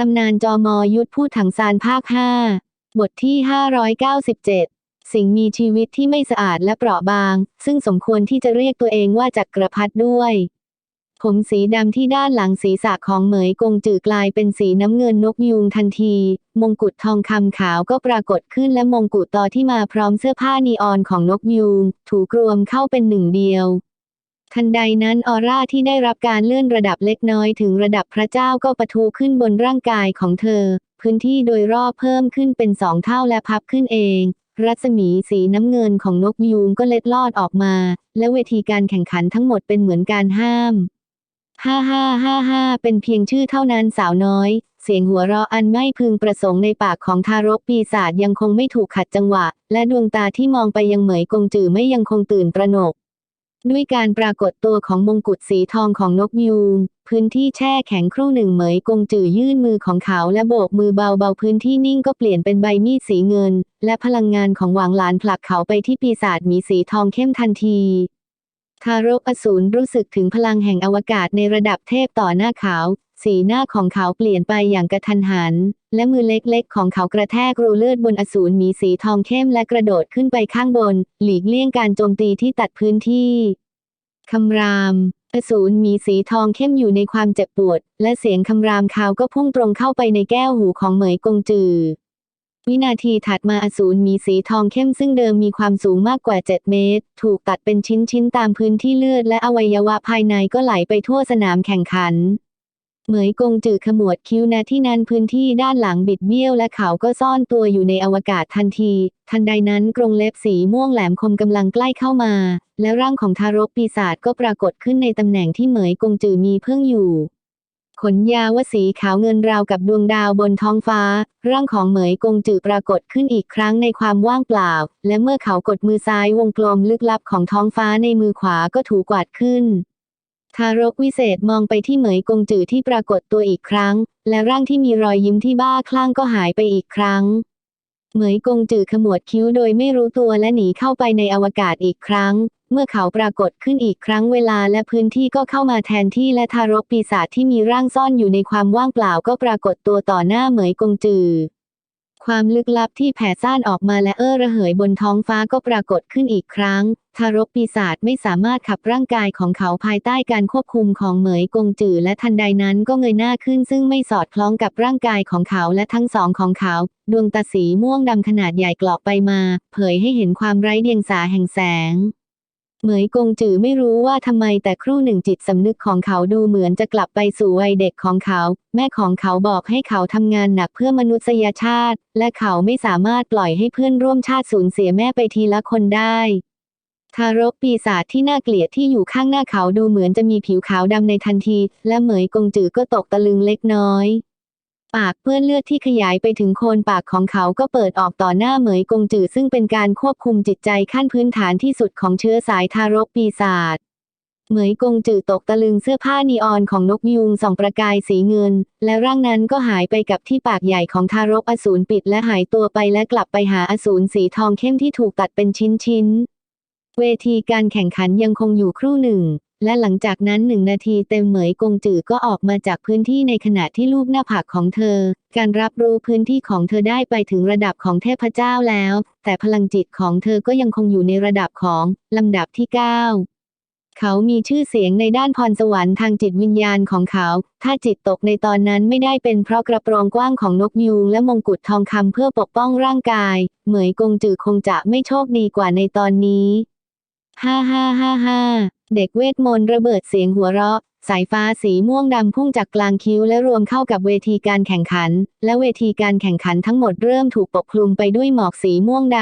ตำนานจอมอยุทธพูดถังซานภาค 5 บทที่ 597 สิ่งมีชีวิตที่ไม่สะอาดและเปราะบาง ซึ่งสมควรที่จะเรียกตัวเองว่าจักรพรรดิด้วย ผมสีดำที่ด้านหลังศีรษะของเหมยกงจือกลายเป็นสีน้ำเงินนกยูงทันที มงกุฎทองคำขาวก็ปรากฏขึ้นและมงกุฎต่อที่มาพร้อมเสื้อผ้านีออนของนกยูงถูกรวมเข้าเป็นหนึ่งเดียว ทันใดนั้นออร่าที่ได้รับการเลื่อนระดับเล็กน้อยถึงระดับพระเจ้าก็ปะทุขึ้นบนร่างกายของเธอ พื้นที่โดยรอบเพิ่มขึ้นเป็นสองเท่าและพับขึ้นเอง รัศมีสีน้ำเงินของนกยูงก็เล็ดลอดออกมา และเวทีการแข่งขันทั้งหมดเป็นเหมือนการห้ามฮ่าฮ่าฮ่าฮ่าเป็นเพียงชื่อเท่านั้นสาวน้อย เสียงหัวเราะอันไม่พึงประสงค์ในปากของทารกปีศาจยังคงไม่ถูกขัดจังหวะ และดวงตาที่มองไปยังเหมยกงจือไม่ยังคงตื่นตระหนก ด้วยการปรากฏตัวของมงกุฎสีทองของนกยูงพื้นที่แช่แข็งครู่หนึ่งเหมยกงจื่อยื่นมือของเขาและโบกมือเบาๆพื้นที่นิ่งก็เปลี่ยนเป็นใบมีดสีเงิน และพลังงานของหวางหลานผลักเขาไปที่ปีศาจหมีสีทองเข้มทันทีทารกอสูรรู้สึกถึงพลังแห่งอวกาศในระดับเทพต่อหน้าเขา สีหน้าของเขาเปลี่ยนไปอย่างกระทันหัน และมือเล็กๆ ของเขากระแทกรูเลือดบนอสูรมีสีทองเข้มและกระโดดขึ้นไปข้างบน หลีกเลี่ยงการโจมตีที่ตัดพื้นที่คำราม อสูรมีสีทองเข้มอยู่ในความเจ็บปวด และเสียงคำรามเขาก็พุ่งตรงเข้าไปในแก้วหูของเหมยกงจือ วินาทีถัดมาอสูรมีสีทองเข้มซึ่งเดิมมีความสูงมากกว่า 7 เมตร ถูกตัดเป็นชิ้นๆตามพื้นที่เลือดและอวัยวะภายในก็ไหลไปทั่วสนามแข่งขัน เหมยกงจือขมวดคิ้วณที่นั้นพื้นที่ด้านหลังบิดเบี้ยวและเขาก็ซ่อนตัวอยู่ในอวกาศทันที ทันใดนั้นกรงเล็บสีม่วงแหลมคมกำลังใกล้เข้ามา และร่างของทารกปีศาจก็ปรากฏขึ้นในตำแหน่งที่เหมยกงจือมีเพิ่งอยู่ ขนยาวสีขาวเงินราวกับดวงดาวบนท้องฟ้า ร่างของเหมยกงจือปรากฏขึ้นอีกครั้งในความว่างเปล่า และเมื่อเขากดมือซ้ายวงกลมลึกลับของท้องฟ้าในมือขวาก็ถูกกวาดขึ้น ทารกวิเศษมองไปที่เหมยกงจือที่ปรากฏตัวอีกครั้ง และร่างที่มีรอยยิ้มที่บ้าคลั่งก็หายไปอีกครั้ง เหมยกงจือขมวดคิ้วโดยไม่รู้ตัวและหนีเข้าไปในอวกาศอีกครั้ง เมื่อเขาปรากฏขึ้นอีกครั้งเวลาและพื้นที่ก็เข้ามาแทนที่และทารกปีศาจที่มีร่างซ่อนอยู่ในความว่างเปล่าก็ปรากฏตัวต่อหน้าเหมยกงจือ ความลึกลับที่แผ่ซ่านออกมาและเอ้อระเหยบนท้องฟ้าก็ปรากฏขึ้นอีกครั้ง ทารกปีศาจไม่สามารถขับร่างกายของเขาภายใต้การควบคุมของเหมยกงจือและทันใดนั้นก็เงยหน้าขึ้นซึ่งไม่สอดคล้องกับร่างกายของเขาและทั้งสองของเขา ดวงตาสีม่วงดำขนาดใหญ่กรอบไปมา เผยให้เห็นความไร้เดียงสาแห่งแสง เหมยกงจือไม่รู้ว่าทำไมแต่ครู่หนึ่งจิตสำนึกของเขาดูเหมือนจะกลับไปสู่วัยเด็กของเขา แม่ของเขาบอกให้เขาทำงานหนักเพื่อมนุษยชาติ และเขาไม่สามารถปล่อยให้เพื่อนร่วมชาติสูญเสียแม่ไปทีละคนได้ทารกปีศาจที่น่าเกลียดที่อยู่ข้างหน้าเขาดูเหมือนจะมีผิวขาวดำในทันที และเหมยกงจือก็ตกตะลึงเล็กน้อย ปากเปื้อนเลือดที่ขยายไปถึงโคนปากของเขาก็เปิดออกต่อหน้าเหมยกงจือซึ่งเป็นการควบคุมจิตใจขั้นพื้นฐานที่สุดของเชื้อสายทารกปีศาจเหมยกงจือตกตะลึงเสื้อผ้านีออนของนกยูงส่องประกายสีเงิน และร่างนั้นก็หายไปกับที่ปากใหญ่ของทารกอสูรปิดและหายตัวไปและกลับไปหาอสูรสีทองเข้มที่ถูกตัดเป็นชิ้นๆเวทีการแข่งขันยังคงอยู่ครู่หนึ่ง และหลังจากนั้นหนึ่งนาทีเต็มเหมยกงจือก็ออกมาจากพื้นที่ในขณะที่ลูกหน้าผากของเธอ การรับรู้พื้นที่ของเธอได้ไปถึงระดับของเทพเจ้าแล้ว แต่พลังจิตของเธอก็ยังคงอยู่ในระดับของลำดับที่ 9 เขามีชื่อเสียงในด้านพรสวรรค์ทางจิตวิญญาณของเขา ถ้าจิตตกในตอนนั้นไม่ได้เป็นเพราะกระโปรงกว้างของนกยูงและมงกุฎทองคำเพื่อปกป้องร่างกาย เหมยกงจือคงจะไม่โชคดีกว่าในตอนนี้ ฮ่าฮ่าฮ่าฮ่า เด็กเวทมนต์ระเบิดเสียงหัวเราะ สายฟ้าสีม่วงดำพุ่งจากกลางคิ้วและรวมเข้ากับเวทีการแข่งขัน และเวทีการแข่งขันทั้งหมดเริ่มถูกปกคลุมไปด้วยหมอกสีม่วงด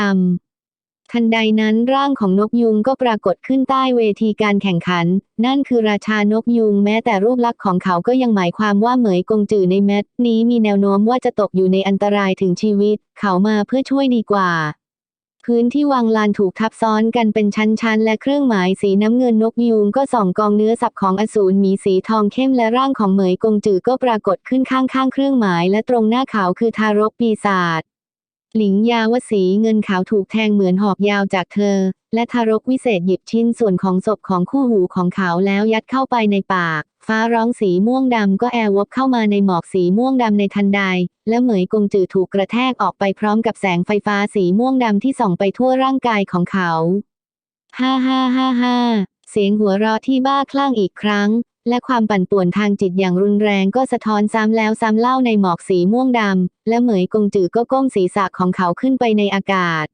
ำทันใดนั้นร่างของนกยุงก็ปรากฏขึ้นใต้เวทีการแข่งขัน นั่นคือราชานกยุงแม้แต่รูปลักษณ์ของเขาก็ยังหมายความว่าเหมยกงจือในแมตช์นี้มีแนวโน้มว่าจะตกอยู่ในอันตรายถึงชีวิต เขามาเพื่อช่วยดีกว่า พื้นที่วางลานถูกทับซ้อนกันเป็นชั้นๆ และเครื่องหมายสีน้ำเงินนกยูงก็ส่องกองเนื้อสับของอสูรหมีสีทองเข้มและร่างของเหมยกงจือก็ปรากฏขึ้นข้างๆ เครื่องหมายและตรงหน้าเขาคือทารกปีศาจหลิงยาวสีเงินขาวถูกแทงเหมือนหอกยาวจากเธอ และทารกวิเศษหยิบชิ้นส่วนของศพของคู่หูของเขาแล้วยัดเข้าไปในปาก ฟ้าร้องสีม่วงดำก็แอร์วบเข้ามาในหมอกสีม่วงดำในทันใด และเหมยกงจือถูกกระแทกออกไปพร้อมกับแสงไฟฟ้าสีม่วงดำที่ส่องไปทั่วร่างกายของเขา ฮ่าฮ่าฮ่าฮ่าเสียงหัวเราะที่บ้าคลั่งอีกครั้ง และความปั่นป่วนทางจิตอย่างรุนแรงก็สะท้อนซ้ำแล้วซ้ำเล่าในหมอกสีม่วงดำ และเหมยกงจือก็ก้มศีรษะของเขาขึ้นไปในอากาศ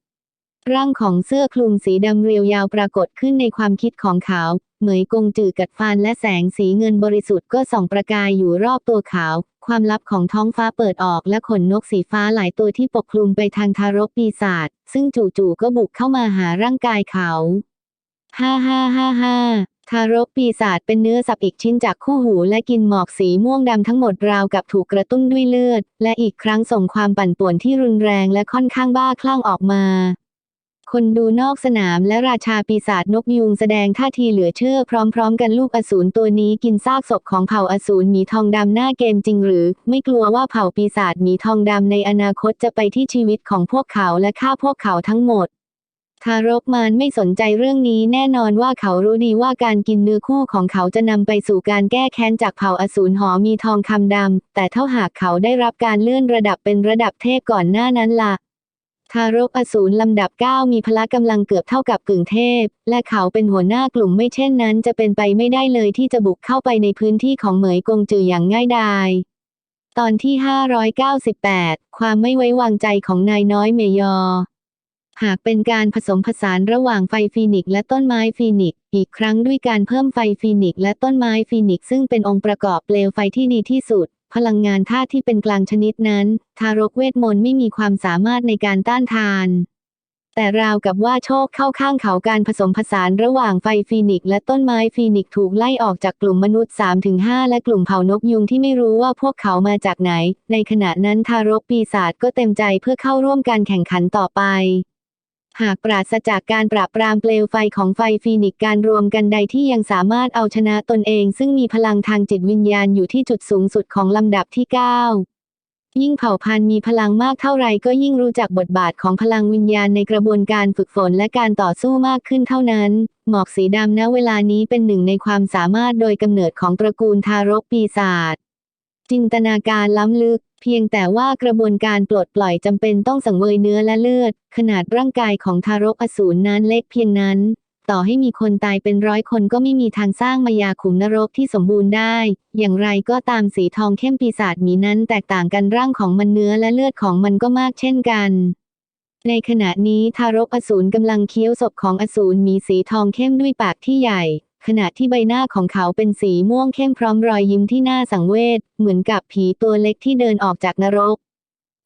ร่างของเสื้อคลุมสีดำเรียวยาวปรากฏขึ้นในความคิดของเขา เหมยกงจือกัดฟันและแสงสีเงินบริสุทธิ์ก็ส่องประกายอยู่รอบตัวเขา ความลับของท้องฟ้าเปิดออกและขนนกสีฟ้าหลายตัวที่ปกคลุมไปทางทารกปีศาจซึ่งจู่ๆก็บุกเข้ามาหาร่างกายเขา ฮ่าฮ่าฮ่าฮ่าทารกปีศาจเป็นเนื้อสับอีกชิ้นจากคู่หูและกินหมอกสีม่วงดำทั้งหมดราวกับถูกกระตุ้นด้วยเลือด และอีกครั้งส่งความปั่นป่วนที่รุนแรงและค่อนข้างบ้าคลั่งออกมา คนดูนอกสนามและราชาปีศาจนกยูงแสดงท่าทีเหลือเชื่อพร้อมๆ กันลูกอสูรตัวนี้กินซากศพของเผ่าอสูรหมีทองดำหน้าเกมจริงหรือ ไม่กลัวว่าเผ่าปีศาจหมีทองดำในอนาคตจะไปที่ชีวิตของพวกเขาและฆ่าพวกเขาทั้งหมดทารกมารไม่สนใจเรื่องนี้แน่นอนว่าเขารู้ดีว่าการกินเนื้อคู่ของเขาจะนำไปสู่การแก้แค้นจากเผ่าอสูรหอมีทองคำดำแต่เท่าหากเขาได้รับการเลื่อนระดับเป็นระดับเทพก่อนหน้านั้นละ่ะ ทารกอสูรลำดับ 9 มีพละกำลังเกือบเท่ากับกึ่งเทพ และเขาเป็นหัวหน้ากลุ่มไม่เช่นนั้น จะเป็นไปไม่ได้เลยที่จะบุกเข้าไปในพื้นที่ของเหมยกงจืออย่างง่ายดาย ตอนที่ 598 ความไม่ไว้วางใจของนายน้อยเมยอ หากเป็นการผสมผสานระหว่างไฟฟีนิกและต้นไม้ฟีนิกอีกครั้งด้วยการเพิ่มไฟฟีนิกและต้นไม้ฟีนิกซ์ซึ่งเป็นองค์ประกอบเปลวไฟที่ดีที่สุด พลังงานธาตุที่เป็นกลางชนิดนั้น ทารกเวทมนต์ไม่มีความสามารถในการต้านทาน แต่ราวกับว่าโชคเข้าข้างเขาการผสมผสานระหว่างไฟฟีนิกและต้นไม้ฟีนิกถูกไล่ออกจากกลุ่มมนุษย์ 3-5 และกลุ่มเผ่านกยุงที่ไม่รู้ว่าพวกเขามาจากไหน ในขณะนั้นทารกปีศาจก็เต็มใจเพื่อเข้าร่วมการแข่งขันต่อไป หากปราศจากการปราบปรามเปลวไฟของไฟฟีนิกซ์การรวมกันใดที่ยังสามารถเอาชนะตนเอง ซึ่งมีพลังทางจิตวิญญาณอยู่ที่จุดสูงสุดของลำดับที่ 9 ยิ่งเผ่าพันธุ์มีพลังมากเท่าไรก็ยิ่งรู้จักบทบาทของพลังวิญญาณในกระบวนการฝึกฝนและการต่อสู้มากขึ้นเท่านั้น หมอกสีดำณเวลานี้เป็นหนึ่งในความสามารถโดยกำเนิดของตระกูลทารกปีศาจ จินตนาการล้ำลึก เพียงแต่ว่ากระบวนการปลดปล่อยจำเป็นต้องสังเวยเนื้อและเลือด ขนาดร่างกายของทารกอสูรนั้นเล็กเพียงนั้น ต่อให้มีคนตายเป็นร้อยคนก็ไม่มีทางสร้างมายาขุมนรกที่สมบูรณ์ได้ อย่างไรก็ตามสีทองเข้มปีศาจหมีนั้นแตกต่างกันร่างของมันเนื้อและเลือดของมันก็มากเช่นกันในขณะนี้ทารกอสูรกำลังเคี้ยวศพของอสูรมีสีทองเข้มด้วยปากที่ใหญ่ ขณะที่ใบหน้าของเขาเป็นสีม่วงเข้มพร้อมรอยยิ้มที่น่าสังเวช เหมือนกับผีตัวเล็กที่เดินออกจากนรก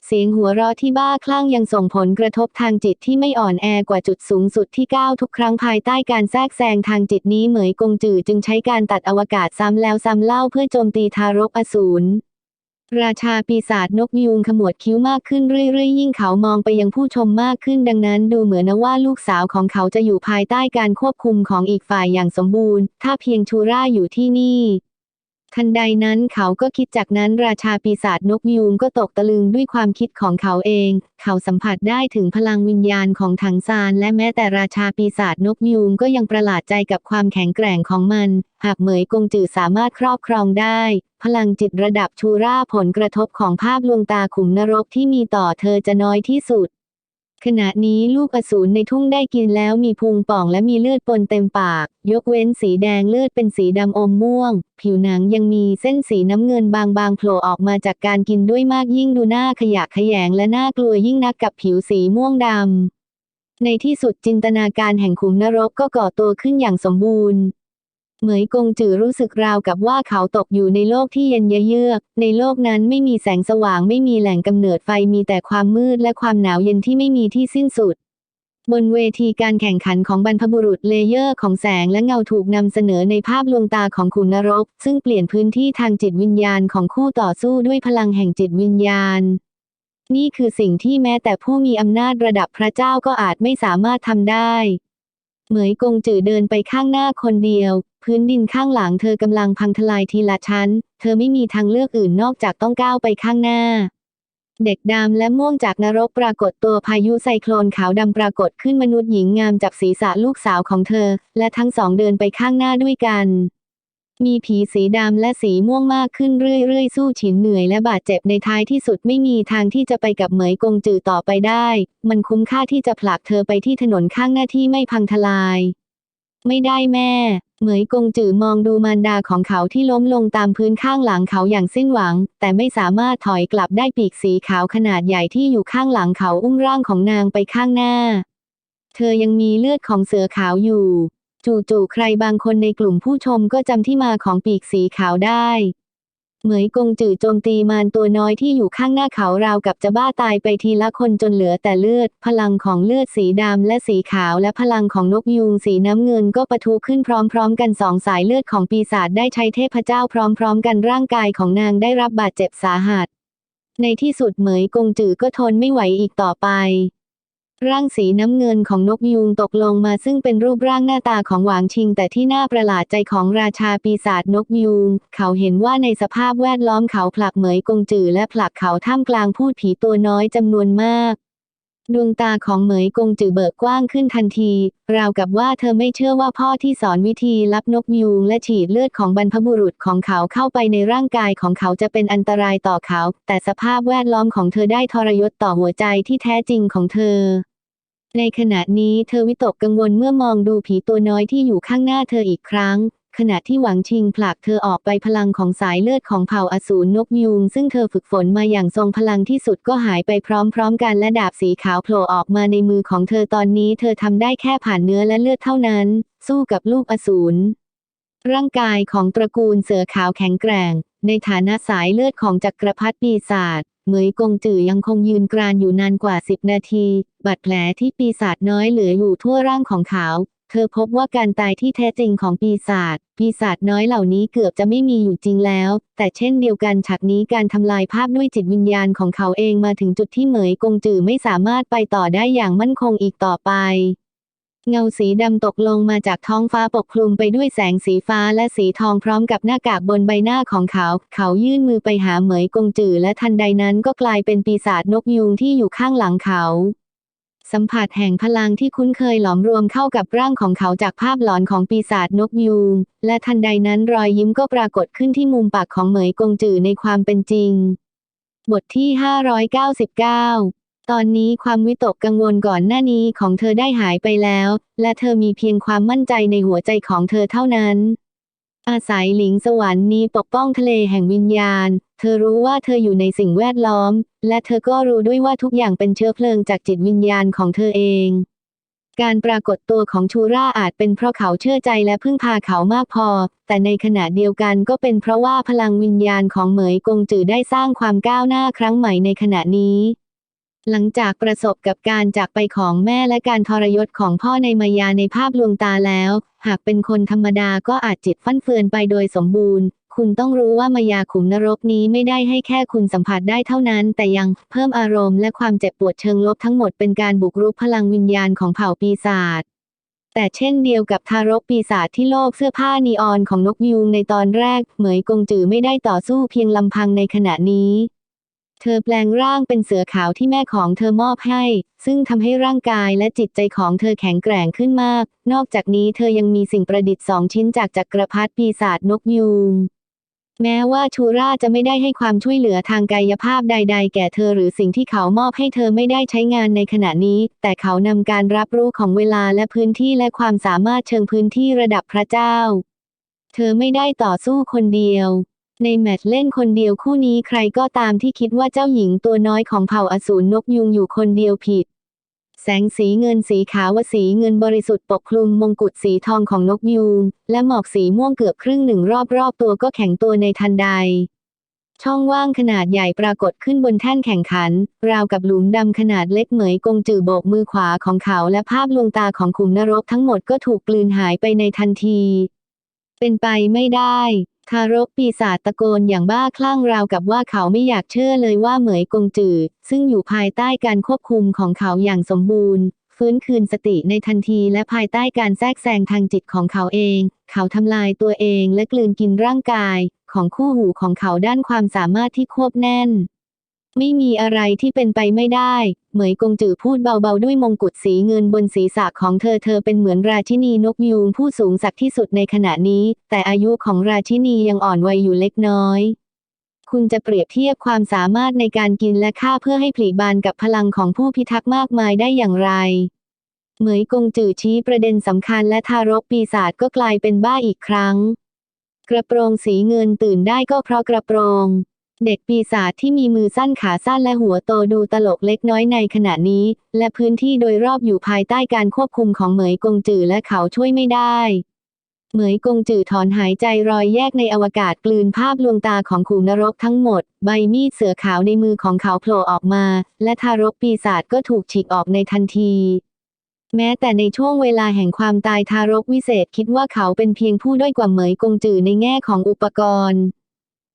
เสียงหัวเราะที่บ้าคลั่งยังส่งผลกระทบทางจิตที่ไม่อ่อนแอกว่าจุดสูงสุดที่ก้าวทุกครั้งภายใต้การแทรกแซงทางจิตนี้เหมยกงจือจึงใช้การตัดอวกาศซ้ำแล้วซ้ำเล่าเพื่อโจมตีทารกอสูร ราชาปีศาจนกยูงขมวดคิ้วมากขึ้นเรื่อยๆ ยิ่งเขามองไปยังผู้ชมมากขึ้นดังนั้นดูเหมือนนะว่าลูกสาวของเขาจะอยู่ภายใต้การควบคุมของอีกฝ่ายอย่างสมบูรณ์ ถ้าเพียงชูร่าอยู่ที่นี่ ทันใดนั้นเขาก็คิดจากนั้นราชาปีศาจนกยูงก็ตกตะลึงด้วยความคิดของเขาเอง เขาสัมผัสได้ถึงพลังวิญญาณของถังซานและแม้แต่ราชาปีศาจนกยูงก็ยังประหลาดใจกับความแข็งแกร่งของมัน หากเหมยกงจือสามารถครอบครองได้ พลังจิตระดับชูร่าผลกระทบของภาพลวงตาขุมนรกที่มีต่อเธอจะน้อยที่สุด ขณะนี้ลูกอสูรในทุ่งได้กินแล้วมีพุงป่องและมีเลือดปนเต็มปาก ยกเว้นสีแดงเลือดเป็นสีดำอมม่วง ผิวหนังยังมีเส้นสีน้ำเงินบางๆโผล่ออกมาจากการกินด้วยมากยิ่งดูหน้าขยะแขยงและน่ากลัวยิ่งนักกับผิวสีม่วงดำในที่สุดจินตนาการแห่งขุมนรกก็ก่อตัวขึ้นอย่างสมบูรณ์ เหมยกงจือรู้สึกราวกับว่าเขาตกอยู่ในโลกที่เย็นเยือก ในโลกนั้นไม่มีแสงสว่างไม่มีแหล่งกำเนิดไฟมีแต่ความมืดและความหนาวเย็นที่ไม่มีที่สิ้นสุด บนเวทีการแข่งขันของบรรพบุรุษเลเยอร์ของแสงและเงาถูกนำเสนอในภาพลวงตาของขุนนรก ซึ่งเปลี่ยนพื้นที่ทางจิตวิญญาณของคู่ต่อสู้ด้วยพลังแห่งจิตวิญญาณ นี่คือสิ่งที่แม้แต่ผู้มีอำนาจระดับพระเจ้าก็อาจไม่สามารถทำได้ เหมยกงจือเดินไปข้างหน้าคนเดียว พื้นดินข้างหลังเธอกำลังพังทลายทีละชั้น เธอไม่มีทางเลือกอื่นนอกจากต้องก้าวไปข้างหน้า เด็กดำและม่วงจากนรกปรากฏตัวพายุไซโคลนขาวดำปรากฏขึ้นมนุษย์หญิงงามจับศีรษะลูกสาวของเธอ และทั้งสองเดินไปข้างหน้าด้วยกันมีผีสีดำและสีม่วงมากขึ้นเรื่อยๆ สู้ฉินเหนื่อยและบาดเจ็บในท้ายที่สุดไม่มีทางที่จะไปกับเหมยกงจือต่อไปได้ มันคุ้มค่าที่จะผลักเธอไปที่ถนนข้างหน้าที่ไม่พังทลาย ไม่ได้แม่ เหมยกงจือมองดูมารดาของเขาที่ล้มลงตามพื้นข้างหลังเขาอย่างสิ้นหวัง แต่ไม่สามารถถอยกลับได้ปีกสีขาวขนาดใหญ่ที่อยู่ข้างหลังเขาอุ้มร่างของนางไปข้างหน้า เธอยังมีเลือดของเสือขาวอยู่ จู่ๆใครบางคนในกลุ่มผู้ชมก็จำที่มาของปีกสีขาวได้ เหมยกงจื่อโจมตีมารตัวน้อยที่อยู่ข้างหน้าเขาราวกับจะบ้าตายไปทีละคนจนเหลือแต่เลือด พลังของเลือดสีดำและสีขาวและพลังของนกยูงสีน้ำเงินก็ปะทุขึ้นพร้อมๆ กันสองสายเลือดของปีศาจได้ใช้เทพเจ้าพร้อมๆ กันร่างกายของนางได้รับบาดเจ็บสาหัส ในที่สุดเหมยกงจื่อก็ทนไม่ไหวอีกต่อไป ร่างสีน้ำเงินของนกยูงตกลงมาซึ่งเป็นรูปร่างหน้าตาของหวางชิง แต่ที่น่าประหลาดใจของราชาปีศาจนกยูง เขาเห็นว่าในสภาพแวดล้อมเขาผลักเหมยกงจือและผลักเขาท่ามกลางพูดผีตัวน้อยจำนวนมาก ดวงตาของเหมยกงจือเบิกกว้างขึ้นทันที ราวกับว่าเธอไม่เชื่อว่าพ่อที่สอนวิธีรับนกยูงและฉีดเลือดของบรรพบุรุษของเขาเข้าไปในร่างกายของเขาจะเป็นอันตรายต่อเขา แต่สภาพแวดล้อมของเธอได้ทรยศต่อหัวใจที่แท้จริงของเธอ ในขณะนี้เธอวิตกกังวลเมื่อมองดูผีตัวน้อยที่อยู่ข้างหน้าเธออีกครั้ง ขณะที่หวังชิงผลักเธอออกไปพลังของสายเลือดของเผ่าอสูรนกยูงซึ่งเธอฝึกฝนมาอย่างทรงพลังที่สุดก็หายไปพร้อมๆ กันและดาบสีขาวโผล่ออกมาในมือของเธอตอนนี้ เธอทำได้แค่ผ่านเนื้อและเลือดเท่านั้น สู้กับลูกอสูรร่างกายของตระกูลเสือขาวแข็งแกร่ง ในฐานะสายเลือดของจักรพรรดิปีศาจเหมยกงจือยังคงยืนกรานอยู่นานกว่าสิบนาที บาดแผลที่ปีศาจน้อยเหลืออยู่ทั่วร่างของเขา เธอพบว่าการตายที่แท้จริงของปีศาจ ปีศาจน้อยเหล่านี้เกือบจะไม่มีอยู่จริงแล้ว แต่เช่นเดียวกันฉากนี้การทำลายภาพด้วยจิตวิญญาณของเขาเองมาถึงจุดที่เหมยกงจือไม่สามารถไปต่อได้อย่างมั่นคงอีกต่อไป เงาสีดำตกลงมาจากท้องฟ้าปกคลุมไปด้วยแสงสีฟ้าและสีทองพร้อมกับหน้ากากบนใบหน้าของเขา เขายื่นมือไปหาเหมยกงจือและทันใดนั้นก็กลายเป็นปีศาจนกยูงที่อยู่ข้างหลังเขา สัมผัสแห่งพลังที่คุ้นเคยหลอมรวมเข้ากับร่างของเขาจากภาพหลอนของปีศาจนกยูง และทันใดนั้นรอยยิ้มก็ปรากฏขึ้นที่มุมปากของเหมยกงจือในความเป็นจริง บทที่ 599ตอนนี้ความวิตกกังวลก่อนหน้านี้ของเธอได้หายไปแล้ว และเธอมีเพียงความมั่นใจในหัวใจของเธอเท่านั้น อาศัยหลิงสวรรค์นี้ปกป้องทะเลแห่งวิญญาณ เธอรู้ว่าเธออยู่ในสิ่งแวดล้อม และเธอก็รู้ด้วยว่าทุกอย่างเป็นเชื้อเพลิงจากจิตวิญญาณของเธอเอง การปรากฏตัวของชูราอาจเป็นเพราะเขาเชื่อใจและพึ่งพาเขามากพอ แต่ในขณะเดียวกันก็เป็นเพราะว่าพลังวิญญาณของเหมยกงจือได้สร้างความก้าวหน้าครั้งใหม่ในขณะนี้ หลังจากประสบกับการจากไปของแม่และการทรยศของพ่อในมายาในภาพลวงตาแล้ว หากเป็นคนธรรมดาก็อาจจิตฟั่นเฟือนไปโดยสมบูรณ์ คุณต้องรู้ว่ามายาขุมนรกนี้ไม่ได้ให้แค่คุณสัมผัสได้เท่านั้น แต่ยังเพิ่มอารมณ์และความเจ็บปวดเชิงลบทั้งหมดเป็นการบุกรุกพลังวิญญาณของเผ่าปีศาจแต่เช่นเดียวกับทารกปีศาจที่โลภเสื้อผ้านีออนของนกยูงในตอนแรก เหมยกงจือไม่ได้ต่อสู้เพียงลำพังในขณะนี้ เธอแปลงร่างเป็นเสือขาวที่แม่ของเธอมอบให้ ซึ่งทำให้ร่างกายและจิตใจของเธอแข็งแกร่งขึ้นมาก นอกจากนี้เธอยังมีสิ่งประดิษฐ์สองชิ้นจากจักรพรรดิปีศาจนกยูงแม้ว่าชูราจะไม่ได้ให้ความช่วยเหลือทางกายภาพใด ๆ แก่เธอหรือสิ่งที่เขามอบให้เธอไม่ได้ใช้งานในขณะนี้ แต่เขานำการรับรู้ของเวลาและพื้นที่และความสามารถเชิงพื้นที่ระดับพระเจ้า เธอไม่ได้ต่อสู้คนเดียว ในแมตช์เล่นคนเดียวคู่นี้ใครก็ตามที่คิดว่าเจ้าหญิงตัวน้อยของเผ่าอสูรนกยุงอยู่คนเดียวผิด แสงสีเงินสีขาววสีเงินบริสุทธิ์ปกคลุมมงกุฎสีทองของนกยูงและหมอกสีม่วงเกือบครึ่งหนึ่งรอบๆตัวก็แข็งตัวในทันใด ช่องว่างขนาดใหญ่ปรากฏขึ้นบนแท่นแข่งขัน ราวกับหลุมดำขนาดเล็กเหมยกงจือโบกมือขวาของเขาและภาพลวงตาของขุมนรกทั้งหมดก็ถูกกลืนหายไปในทันที เป็นไปไม่ได้ ทารกปีศาจตะโกนอย่างบ้าคลั่งราวกับว่าเขาไม่อยากเชื่อเลยว่าเหมยกงจือ ซึ่งอยู่ภายใต้การควบคุมของเขาอย่างสมบูรณ์ ฟื้นคืนสติในทันทีและภายใต้การแทรกแซงทางจิตของเขาเอง เขาทำลายตัวเองและกลืนกินร่างกาย ของคู่หูของเขาด้านความสามารถที่ควบแน่น ไม่มีอะไรที่เป็นไปไม่ได้ เหมยกงจือพูดเบาๆด้วยมงกุฎสีเงินบนศีรษะของเธอ เธอเป็นเหมือนราชินีนกยูงผู้สูงศักดิ์ที่สุดในขณะนี้ แต่อายุของราชินียังอ่อนวัยอยู่เล็กน้อย คุณจะเปรียบเทียบความสามารถในการกินและฆ่าเพื่อให้ผลิบานกับพลังของผู้พิทักษ์มากมายได้อย่างไร เหมยกงจือชี้ประเด็นสำคัญและทารกปีศาจก็กลายเป็นบ้าอีกครั้ง กระโปรงสีเงินตื่นได้ก็เพราะกระโปรง เด็กปีศาจที่มีมือสั้นขาสั้นและหัวโตดูตลกเล็กน้อยในขณะนี้ และพื้นที่โดยรอบอยู่ภายใต้การควบคุมของเหมยกงจือและเขาช่วยไม่ได้ เหมยกงจือถอนหายใจรอยแยกในอวกาศกลืนภาพลวงตาของขู่นรกทั้งหมด ใบมีดเสือขาวในมือของเขาโผล่ออกมา และทารกปีศาจก็ถูกฉีกออกในทันทีแม้แต่ในช่วงเวลาแห่งความตายทารกวิเศษคิดว่าเขาเป็นเพียงผู้ด้อยกว่าเหมยกงจือในแง่ของอุปกรณ์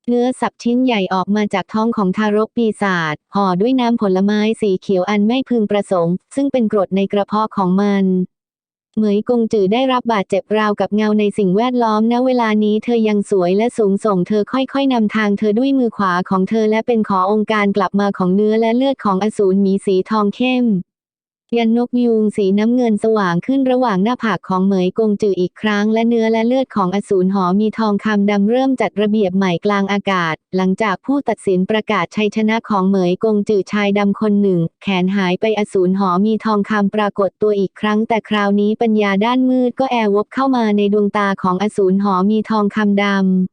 เนื้อสับชิ้นใหญ่ออกมาจากท้องของทารกปีศาจห่อด้วยน้ำผลไม้สีเขียวอันไม่พึงประสงค์ ซึ่งเป็นกรดในกระเพาะของมัน เหมยกงจือได้รับบาดเจ็บราวกับเงาในสิ่งแวดล้อมณเวลานี้เธอยังสวยและสูงส่งเธอค่อยๆนำทางเธอด้วยมือขวาของเธอและเป็นขอองค์การกลับมาของเนื้อและเลือดของอสูรหมีสีทองเข้ม ยันนกยูงสีน้ำเงินสว่างขึ้นระหว่างหน้าผากของเหมยกงจืออีกครั้ง และเนื้อและเลือดของอสูรหอมีทองคำดำเริ่มจัดระเบียบใหม่กลางอากาศ หลังจากผู้ตัดสินประกาศชัยชนะของเหมยกงจือชายดำคนหนึ่ง แขนหายไปอสูรหอมีทองคำปรากฏตัวอีกครั้ง แต่คราวนี้ปัญญาด้านมืดก็แอวบเข้ามาในดวงตาของอสูรหอมีทองคำดำ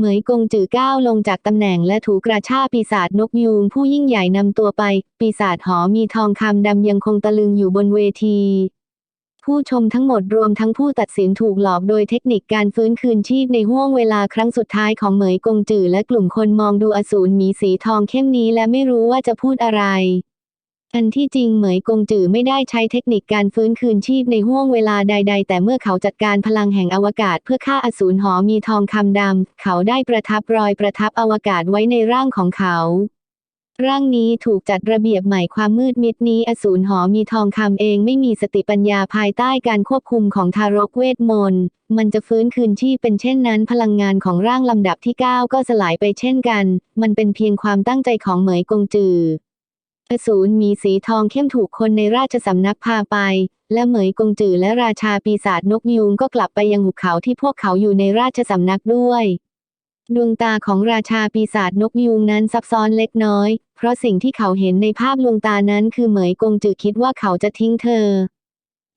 เหมยกงจือก้าวลงจากตำแหน่งและถูกกระชาปีศาจนกยูงผู้ยิ่งใหญ่นำตัวไป ปีศาจหอมีทองคำดำยังคงตะลึงอยู่บนเวที ผู้ชมทั้งหมดรวมทั้งผู้ตัดสินถูกหลอกโดยเทคนิคการฟื้นคืนชีพในห้วงเวลาครั้งสุดท้ายของเหมยกงจือและกลุ่มคนมองดูอสูรหมีสีทองเข้มนี้และไม่รู้ว่าจะพูดอะไร อันที่จริงเหมยกงจือไม่ได้ใช้เทคนิคการฟื้นคืนชีพในห้วงเวลาใด ๆ แต่เมื่อเขาจัดการพลังแห่งอวกาศเพื่อฆ่าอสูรหอมีทองคำดำ เขาได้ประทับรอยประทับอวกาศไว้ในร่างของเขา ร่างนี้ถูกจัดระเบียบใหม่ความมืดมิดนี้อสูรหอมีทองคำเองไม่มีสติปัญญาภายใต้การควบคุมของทารกเวทมนต์ มันจะฟื้นคืนชีพเป็นเช่นนั้น พลังงานของร่างลำดับที่ 9 ก็สลายไปเช่นกัน มันเป็นเพียงความตั้งใจของเหมยกงจือ อสูรมีสีทองเข้มถูกคนในราชสำนักพาไป และเหมยกงจือและราชาปีศาจนกยูงก็กลับไปยังหุบเขาที่พวกเขาอยู่ในราชสำนักด้วยดวงตาของราชาปีศาจนกยูงนั้นซับซ้อนเล็กน้อย เพราะสิ่งที่เขาเห็นในภาพลวงตานั้นคือเหมยกงจือคิดว่าเขาจะทิ้งเธอ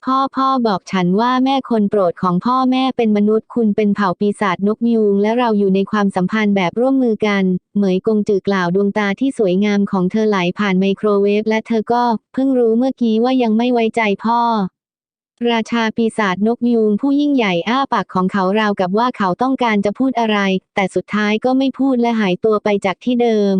พ่อพ่อบอกฉันว่าแม่คนโปรดของพ่อแม่เป็นมนุษย์คุณเป็นเผ่าปีศาจนกยูงและเราอยู่ในความสัมพันธ์แบบร่วมมือกัน เหมยกงจือกล่าวดวงตาที่สวยงามของเธอไหลผ่านไมโครเวฟและเธอก็เพิ่งรู้เมื่อกี้ว่ายังไม่ไว้ใจพ่อ ราชาปีศาจนกยูงผู้ยิ่งใหญ่อ้าปากของเขาราวกับว่าเขาต้องการจะพูดอะไร แต่สุดท้ายก็ไม่พูดและหายตัวไปจากที่เดิม